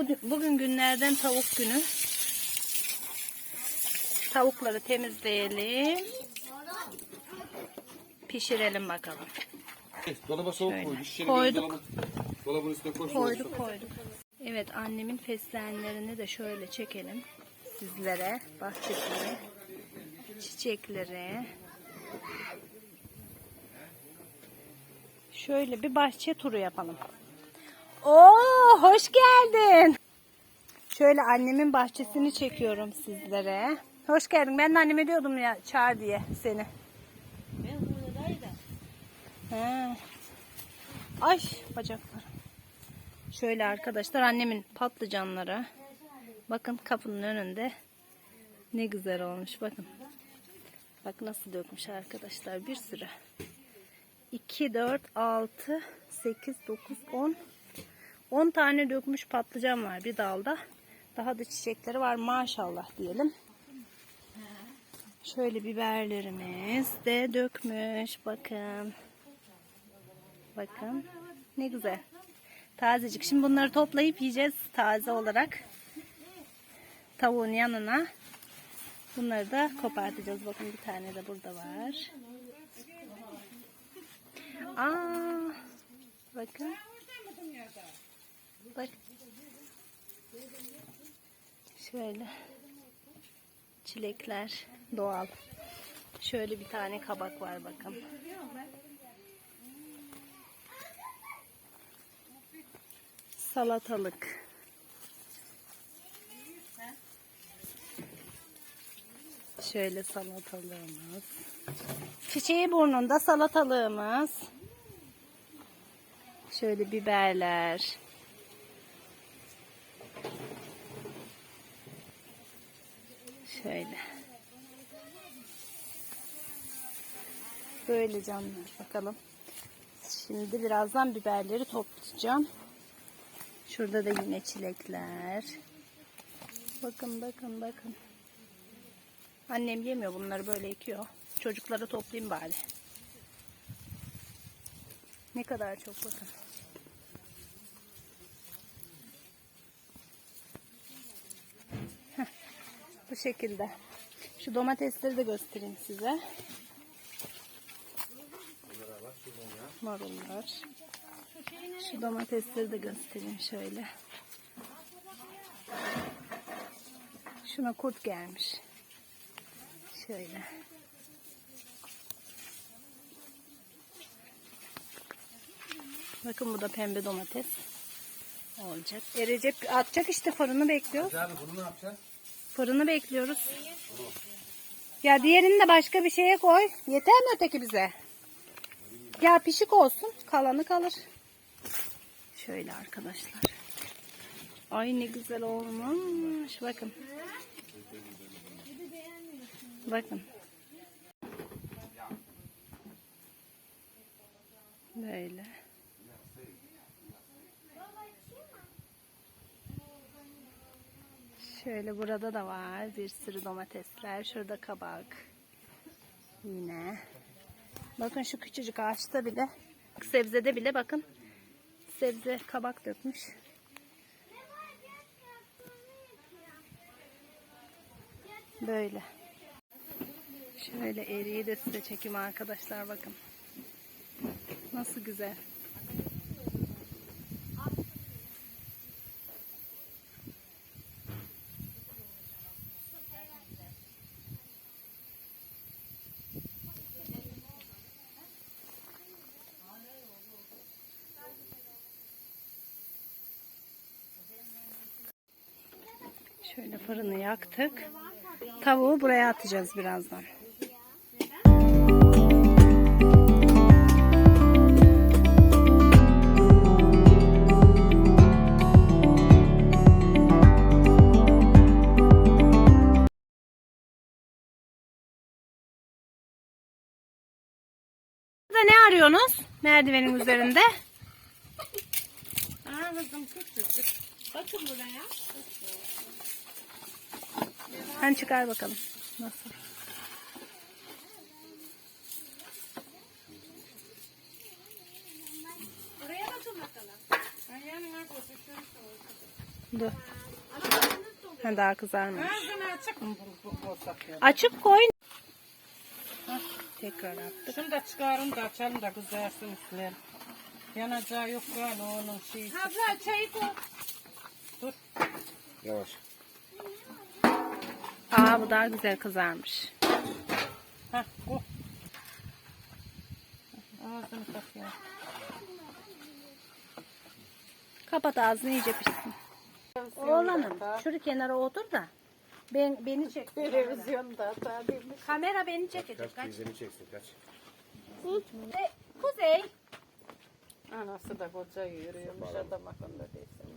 Bu, bugün günlerden tavuk günü. Tavukları temizleyelim. Pişirelim bakalım. Dolaba soğuk Koyduk. Dolaba, dolabın üstüne koy. Koyduk soğuk. koyduk. Evet annemin fesleğenlerini de şöyle çekelim sizlere. Bahçesini, çiçekleri. Şöyle bir bahçe turu yapalım. Oo hoş geldin. Şöyle annemin bahçesini çekiyorum sizlere. Hoş geldin. Ben de anneme diyordum ya çağır diye seni. He. Ay bacaklarım. Şöyle arkadaşlar annemin patlıcanları. Bakın kapının önünde. Ne güzel olmuş bakın. Bak nasıl dökmüş arkadaşlar bir sürü. 2, 4, 6, 8, 9, 10. 10 tane dökmüş patlıcan var bir dalda. Daha da çiçekleri var maşallah diyelim. Şöyle biberlerimiz de dökmüş. Bakın. Bakın. Ne güzel. Tazecik. Şimdi bunları toplayıp yiyeceğiz taze olarak. Tavuğun yanına. Bunları da kopartacağız. Bakın bir tane de burada var. Aa, bakın. Bak. Şöyle. Çilekler doğal. Şöyle bir tane kabak var bakın. Salatalık. Şöyle salatalığımız. Çiçeği burnunda salatalığımız. Şöyle biberler. Şöyle. Böyle canlar bakalım. Şimdi birazdan biberleri toplayacağım. Şurada da yine çilekler. Bakın bakın bakın. Annem yemiyor bunları böyle ekiyor. Çocuklara toplayayım bari. Ne kadar çok bakın. Bu şekilde. Şu domatesleri de göstereyim size. Marullar. Şu domatesleri de göstereyim şöyle. Şuna kurt gelmiş. Şöyle. Bakın bu da pembe domates. Olacak. Erecek, atacak işte fırını bekliyoruz. Yani bunu ne yapacağız? Fırını bekliyoruz. Ya diğerini de başka bir şeye koy. Yeter mi öteki bize? Ya pişik olsun. Kalanı kalır. Şöyle arkadaşlar. Ay ne güzel olmuş. Bakın. Bakın. Böyle. Şöyle burada da var bir sürü domatesler. Şurada kabak. Yine. Bakın şu küçücük ağaçta bile, sebzede bile bakın. Sebze kabak dökmüş. Böyle. Şöyle eriği de size çekeyim arkadaşlar bakın. Nasıl güzel. Şöyle fırını yaktık. Tavuğu buraya atacağız birazdan. Burada ne arıyorsunuz? Merdivenin üzerinde. Aa kızım kız kız. Bakın buraya. Hani çıkar bakalım. Nasıl? Buraya bakın bakalım. Olsun. Dur. Ha, daha kızarmamış. Ağzını açık mı bu, bu, bu satıyor? Açıp koy. Hah, tekrar attık. Şunu da çıkarın da açalım da kızarsın üstler. Yanacağı yok galiba onun şeyi. Abla çayı koy. Dur. Yavaş. Aa bu daha güzel kızarmış. Hah koy. Ağzını. Kapat ağzını iyice pişsin. Oğlanım şurada kenara otur da. Ben beni çek. Televizyonda tabii. Kamera beni çekecek. Kaç Kaç. teyzeni çeksin kaç. E, Kuzey. Anası da koca yürüyormuş adam akıllı değilsin.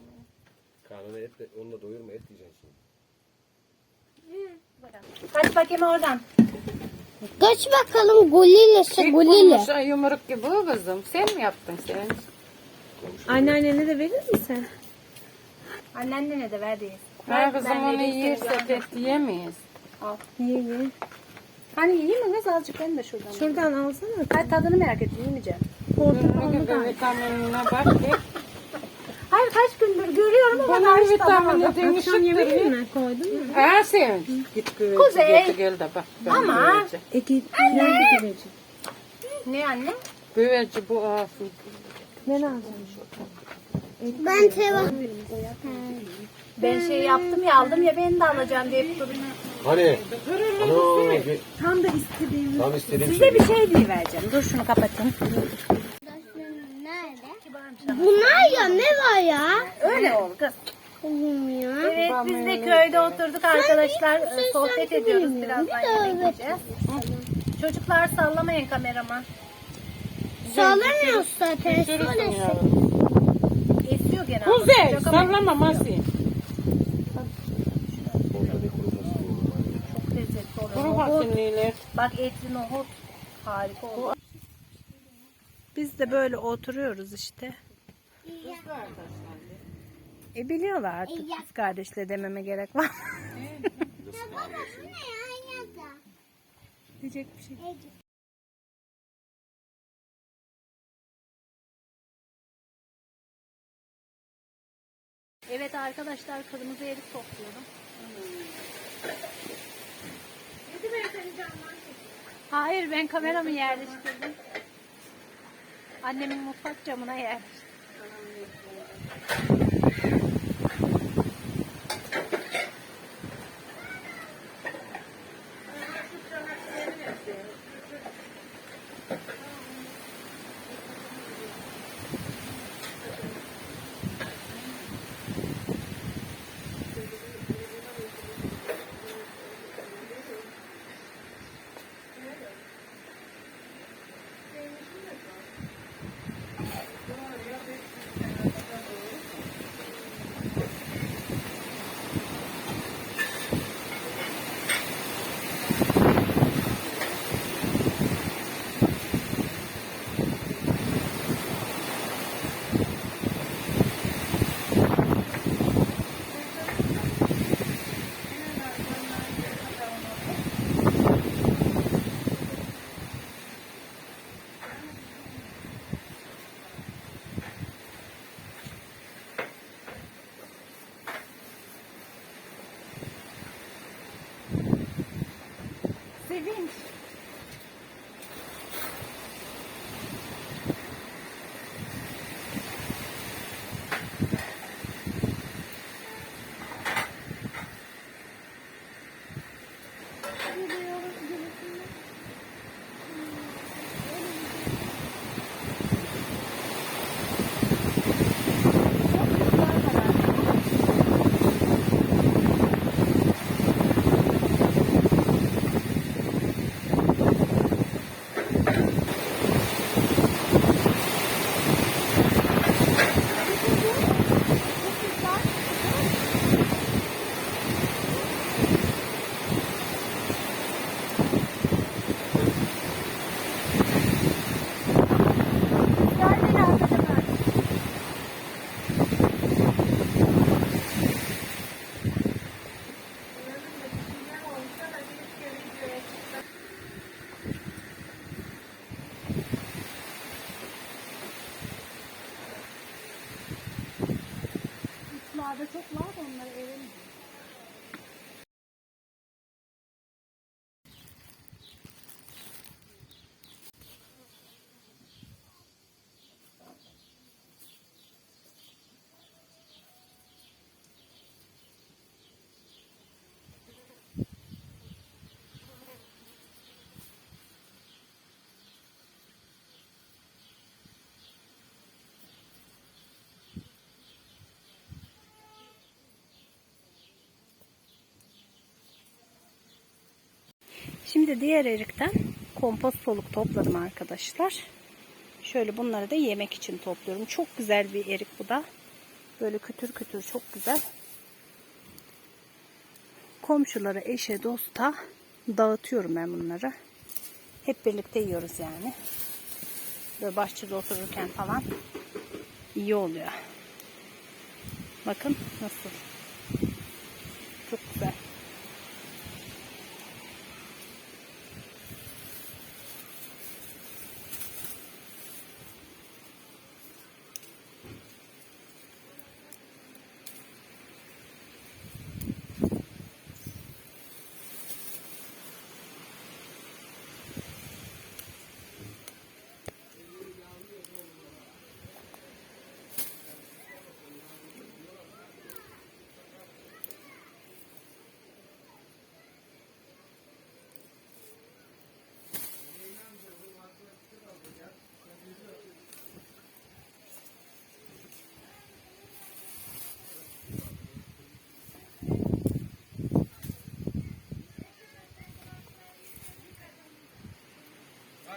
Karnını et de onunla doyurma et diyeceksin şimdi. Kaç bakayım oradan. Kaç bakalım golilesi golile. Kurmuş ay yumruk gibi kızım. Sen mi yaptın sen? Anneannene de verir misin? Anneannene de ver diye. Ha kızım onu yersek et yiyemeyiz. Al. Ye ye. Hani yiyeyim mi kız azıcık ben de şuradan. Şuradan alsana. Hayır tadını merak ettim yemeyeceğim. Bugün de vitaminine bak. Hayır kaç gündür görüyorum ama Bunun karşı vitamini değişiktir. mi koydun mu? Ha Sevinç. Git güveci Kuzey. getir gel de bak. ben Ama- güveci. E git. Nerede gidecek? Ne anne? Güveci bu ağzı. Ne lazım? Ben teva. Ben şey yaptım ya aldım ya ben de alacağım deyip duruyor. Hani? Ano, bir- Tam da istediğim. tam istediğim Size şey. bir şey diye vereceğim. Dur şunu kapatın. Bunlar ya ne var ya? Öyle ol kız. Oğlum ya. Evet biz de köyde oturduk arkadaşlar. Ee, Sohbet ediyoruz birazdan yemek yiyeceğiz. Çocuklar sallamayın kamerama. Sallamıyoruz zaten. Yavrum. Esiyor genelde. Kuzey sallama Masi. Çok lezzetli oluyor. Nohut. Bak etli nohut. Harika oldu. Biz de böyle oturuyoruz işte. E biliyorlar artık kız kardeşle dememe gerek var. Diyecek bir şey. Evet arkadaşlar kırmızı erik topluyorum. Hayır ben kameramı yerleştirdim. Annemin mutfak camına yerleştirdim. দিন Şimdi diğer erikten kompost soluk topladım arkadaşlar. Şöyle bunları da yemek için topluyorum. Çok güzel bir erik bu da. Böyle kütür kütür çok güzel. Komşulara, eşe, dosta dağıtıyorum ben bunları. Hep birlikte yiyoruz yani. Böyle bahçede otururken falan iyi oluyor. Bakın nasıl. Çok güzel.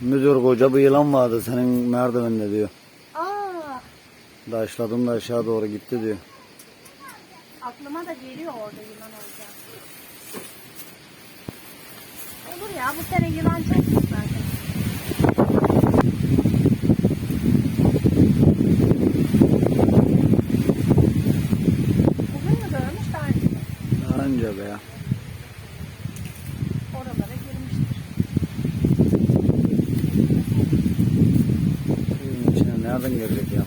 Müdür koca bir yılan vardı senin merdivende diyor. Aa, Daşladım da aşağı doğru gitti diyor. aklıma da geliyor orada yılan olacak. Olur ya bu sene yılan çok zaten. Bugün mü görmüş daha önce mi? Daha önce be ya. Oralara girmiştir. Suyun içine nereden girecek ya?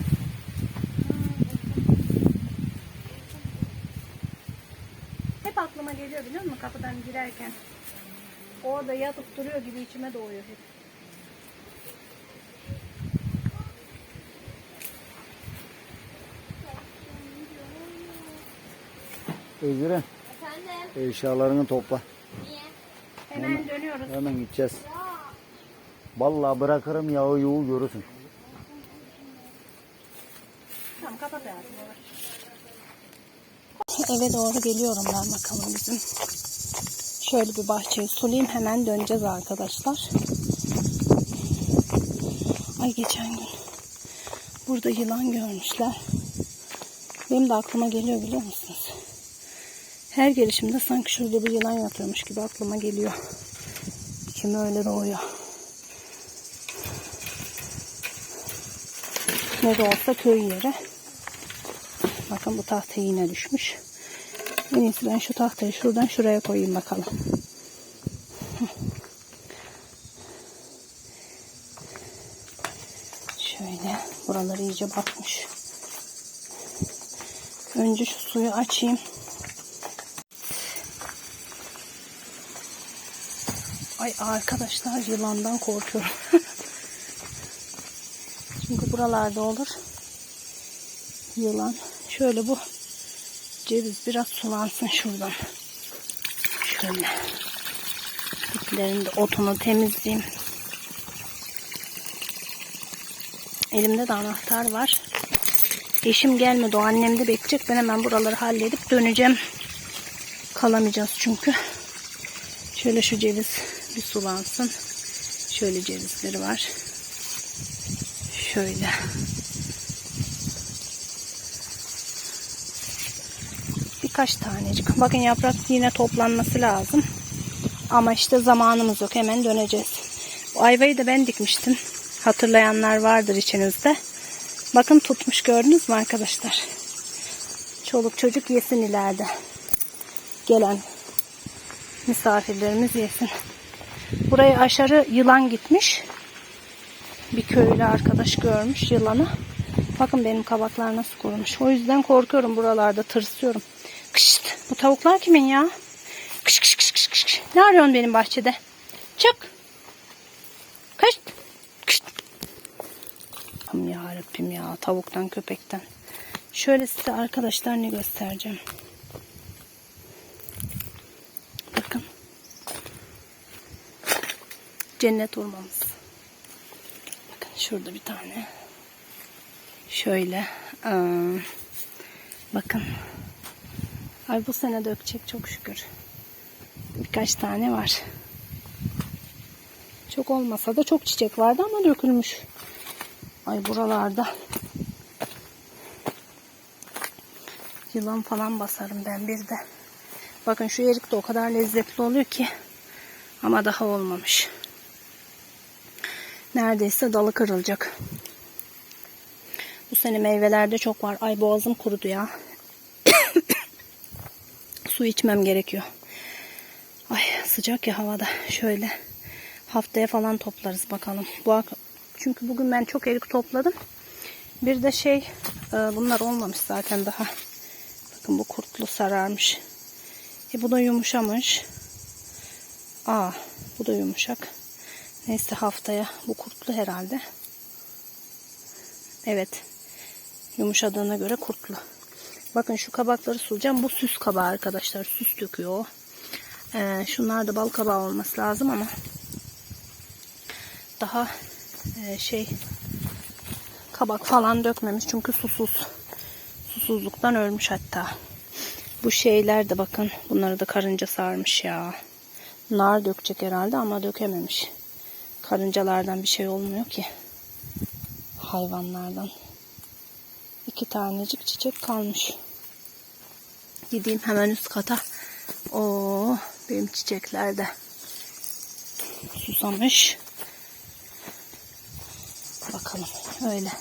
Hep aklıma geliyor biliyor musun kapıdan girerken. Orada yatıp duruyor gibi içime doğuyor hep. Özgür'e Efendim? eşyalarını topla. Hemen dönüyoruz. Hemen gideceğiz. Vallahi bırakırım yağı yuğu görürsün. Tamam kapat hayatım. Eve doğru geliyorum ben bakalım bizim. Şöyle bir bahçeyi sulayayım hemen döneceğiz arkadaşlar. Ay geçen gün burada yılan görmüşler. Benim de aklıma geliyor biliyor musunuz? Her gelişimde sanki şurada bir yılan yatıyormuş gibi aklıma geliyor. İçime öyle doğuyor. Ne de olsa köy yeri. Bakın bu tahta yine düşmüş. En iyisi ben şu tahtayı şuradan şuraya koyayım bakalım. Şöyle buraları iyice batmış. Önce şu suyu açayım. Ay arkadaşlar yılandan korkuyorum. Çünkü buralarda olur. Yılan. Şöyle bu Ceviz biraz sulansın şuradan. Şöyle. Diplerinde otunu temizleyeyim. Elimde de anahtar var. Eşim gelmedi o annem de bekleyecek. Ben hemen buraları halledip döneceğim. Kalamayacağız çünkü. Şöyle şu ceviz bir sulansın. Şöyle cevizleri var. Şöyle. Birkaç tanecik. Bakın yaprak yine toplanması lazım. Ama işte zamanımız yok. Hemen döneceğiz. Bu ayvayı da ben dikmiştim. Hatırlayanlar vardır içinizde. Bakın tutmuş gördünüz mü arkadaşlar? Çoluk çocuk yesin ileride. Gelen misafirlerimiz yesin. Buraya aşarı yılan gitmiş. Bir köylü arkadaş görmüş yılanı. Bakın benim kabaklar nasıl kurumuş. O yüzden korkuyorum buralarda tırsıyorum. Kışt, bu tavuklar kimin ya? Kış kış kış kış kış. Ne arıyorsun benim bahçede? Çık. Kışt. Kışt. Ya Rabbim ya tavuktan köpekten. Şöyle size arkadaşlar ne göstereceğim. Bakın. Cennet ormanımız. Bakın şurada bir tane. Şöyle. ıı, bakın. Ay bu sene dökecek çok şükür. Birkaç tane var. Çok olmasa da çok çiçek vardı ama dökülmüş. Ay buralarda yılan falan basarım ben bir de. Bakın şu erik de o kadar lezzetli oluyor ki. Ama daha olmamış. Neredeyse dalı kırılacak. Bu sene meyvelerde çok var. Ay boğazım kurudu ya. Su içmem gerekiyor. Ay sıcak ya havada. Şöyle haftaya falan toplarız bakalım. Bu çünkü bugün ben çok erik topladım. Bir de şey e, bunlar olmamış zaten daha. Bakın bu kurtlu sararmış. E bu da yumuşamış. Aa bu da yumuşak. Neyse haftaya bu kurtlu herhalde. Evet. Yumuşadığına göre kurtlu. Bakın şu kabakları sulayacağım. Bu süs kabağı arkadaşlar. Süs döküyor. Ee, şunlar da bal kabağı olması lazım ama daha e, şey kabak falan dökmemiş. Çünkü susuz. Susuzluktan ölmüş hatta. Bu şeyler de bakın. Bunları da karınca sarmış ya. Nar dökecek herhalde ama dökememiş. Karıncalardan bir şey olmuyor ki. Hayvanlardan. İki tanecik çiçek kalmış. Gideyim hemen üst kata. Oo, benim çiçekler de susamış. Bakalım öyle.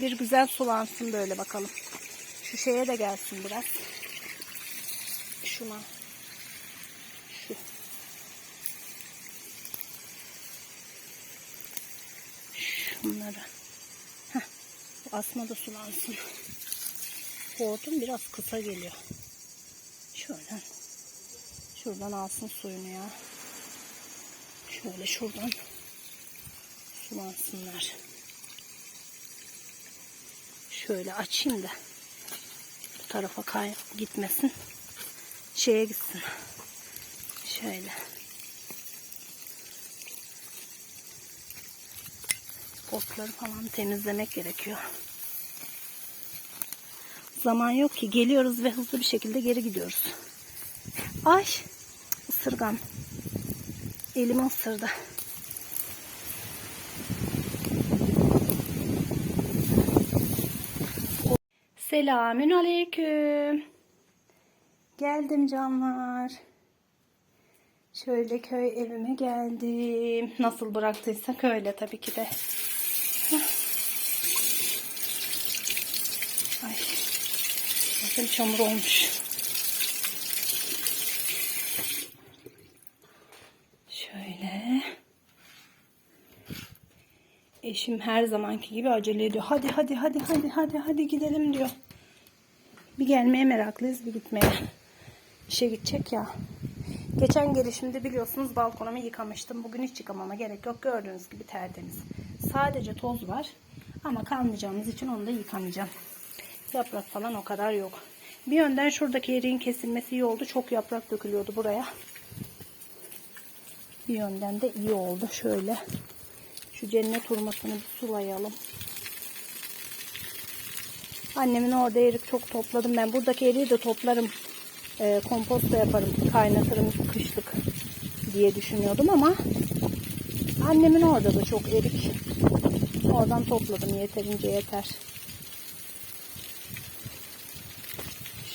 Bir güzel sulansın böyle bakalım. Şu şeye de gelsin biraz. Şuna. Şu. Şunları. Heh. Bu asma da sulansın. Hortum biraz kısa geliyor. Şöyle. Şuradan alsın suyunu ya. Şöyle şuradan sulansınlar. Şöyle açayım da bu tarafa kay gitmesin. Şeye gitsin. Şöyle. Otları falan temizlemek gerekiyor. Zaman yok ki. Geliyoruz ve hızlı bir şekilde geri gidiyoruz. Ay ısırgan. Elimi ısırdı. Selamün aleyküm. Geldim canlar. Şöyle köy evime geldim. Nasıl bıraktıysak öyle tabii ki de. Heh. Ay. Bakın çamur olmuş. Şöyle. Eşim her zamanki gibi acele ediyor. Hadi hadi hadi hadi hadi hadi gidelim diyor. Bir gelmeye meraklıyız bir gitmeye. İşe gidecek ya. Geçen gelişimde biliyorsunuz balkonumu yıkamıştım. Bugün hiç yıkamama gerek yok. Gördüğünüz gibi tertemiz. Sadece toz var. Ama kalmayacağımız için onu da yıkamayacağım. Yaprak falan o kadar yok. Bir yönden şuradaki eriğin kesilmesi iyi oldu. Çok yaprak dökülüyordu buraya. Bir yönden de iyi oldu. Şöyle şu cennet hurmasını bir sulayalım. Annemin orada erik çok topladım ben. Buradaki eriği de toplarım. E, komposto yaparım. Kaynatırım kışlık diye düşünüyordum ama annemin orada da çok erik. Oradan topladım. Yeterince yeter.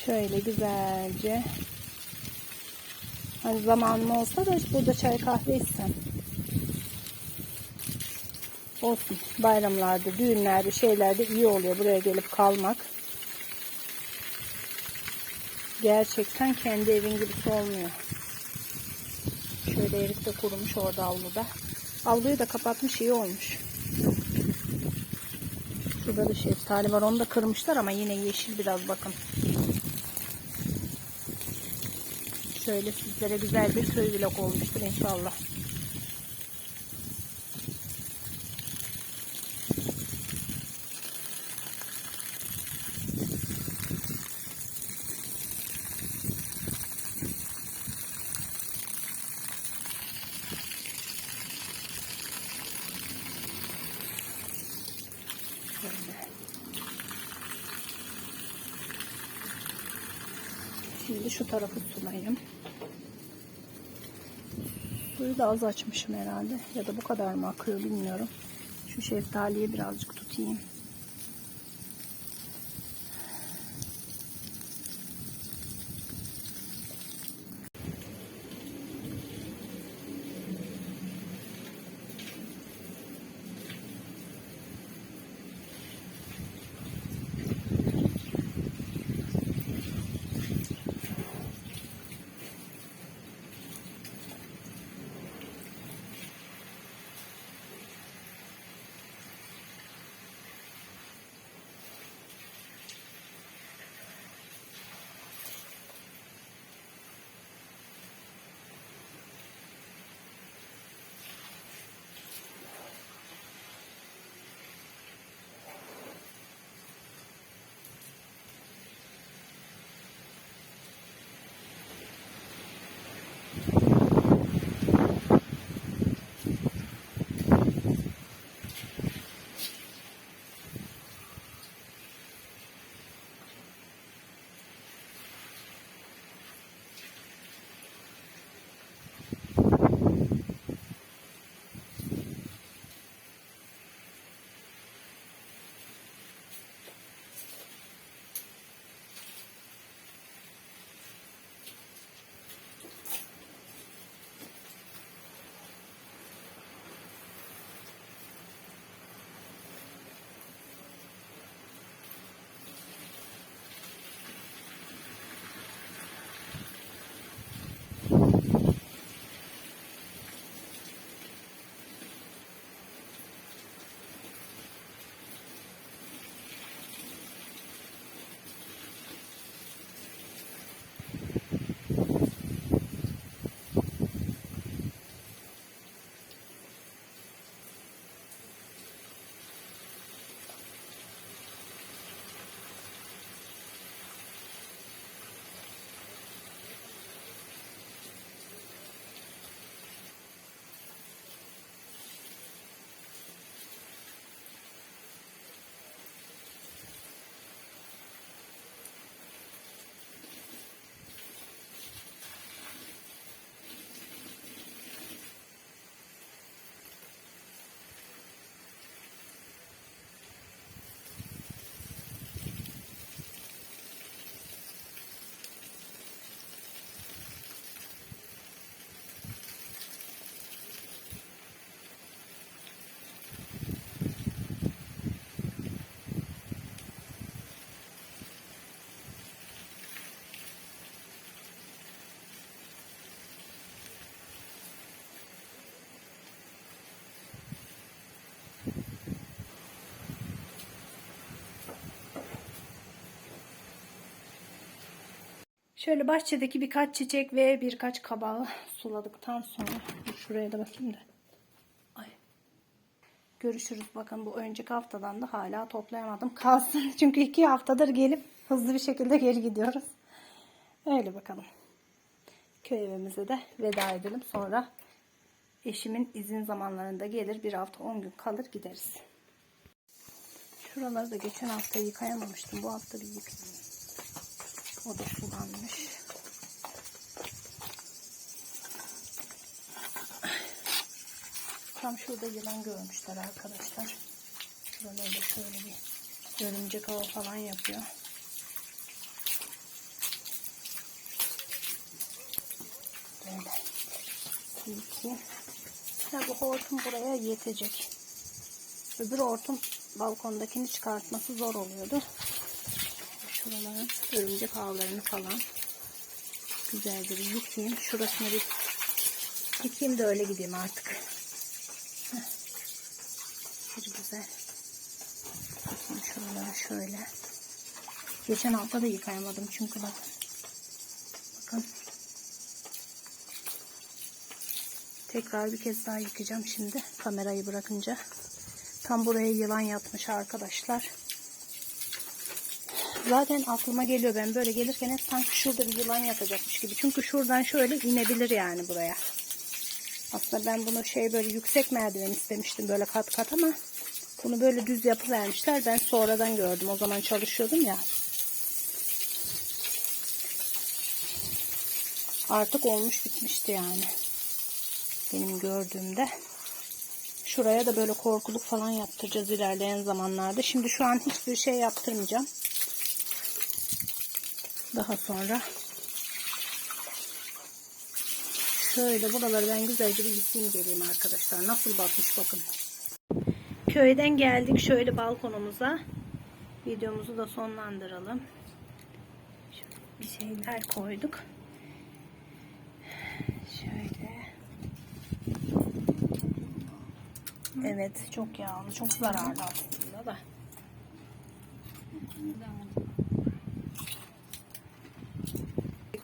Şöyle güzelce. Hani zamanım olsa da burada çay kahve içsem. Olsun. Bayramlarda, düğünlerde, şeylerde iyi oluyor buraya gelip kalmak. Gerçekten kendi evin gibisi olmuyor. Şöyle erik de kurumuş orada avluda. Avluyu da kapatmış iyi olmuş. Şurada da şeftali var. Onu da kırmışlar ama yine yeşil biraz bakın. Şöyle sizlere güzel bir köy vlog olmuştur inşallah. Şimdi şu tarafı sulayayım. Suyu da az açmışım herhalde. Ya da bu kadar mı akıyor bilmiyorum. Şu şeftaliyi birazcık tutayım. Şöyle bahçedeki birkaç çiçek ve birkaç kabağı suladıktan sonra şuraya da bakayım da. Ay. görüşürüz. Bakın bu önceki haftadan da hala toplayamadım. Kalsın. Çünkü iki haftadır gelip hızlı bir şekilde geri gidiyoruz. Öyle bakalım. Köy evimize de veda edelim. Sonra eşimin izin zamanlarında gelir. Bir hafta on gün kalır gideriz. Şuraları da geçen hafta yıkayamamıştım. Bu hafta bir yıkayayım. O da sulanmış. Tam şurada yılan görmüşler arkadaşlar. Şuralarda şöyle bir örümcek hava falan yapıyor. Böyle. İki. Ya bu hortum buraya yetecek. Öbür hortum balkondakini çıkartması zor oluyordu. Şuraların örümcek ağlarını falan güzelce bir yıkayayım. Şurasını bir yıkayayım da öyle gideyim artık. Bir güzel. Yıkayayım şuraları şöyle. Geçen hafta da yıkayamadım çünkü bakın. Bakın. Tekrar bir kez daha yıkayacağım şimdi kamerayı bırakınca. Tam buraya yılan yatmış arkadaşlar. Zaten aklıma geliyor ben böyle gelirken hep sanki şurada bir yılan yatacakmış gibi. Çünkü şuradan şöyle inebilir yani buraya. Aslında ben bunu şey böyle yüksek merdiven istemiştim böyle kat kat ama bunu böyle düz yapı vermişler. Ben sonradan gördüm. O zaman çalışıyordum ya. Artık olmuş bitmişti yani. Benim gördüğümde. Şuraya da böyle korkuluk falan yaptıracağız ilerleyen zamanlarda. Şimdi şu an hiçbir şey yaptırmayacağım. Daha sonra şöyle buraları ben güzelce bir yıkayayım geleyim arkadaşlar. Nasıl batmış bakın. Köyden geldik şöyle balkonumuza. Videomuzu da sonlandıralım. Şöyle bir şeyler koyduk. Şöyle. Evet çok yağlı, çok zararlı aslında da.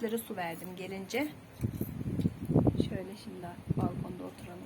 Köpeklere su verdim gelince. Şöyle şimdi balkonda oturalım.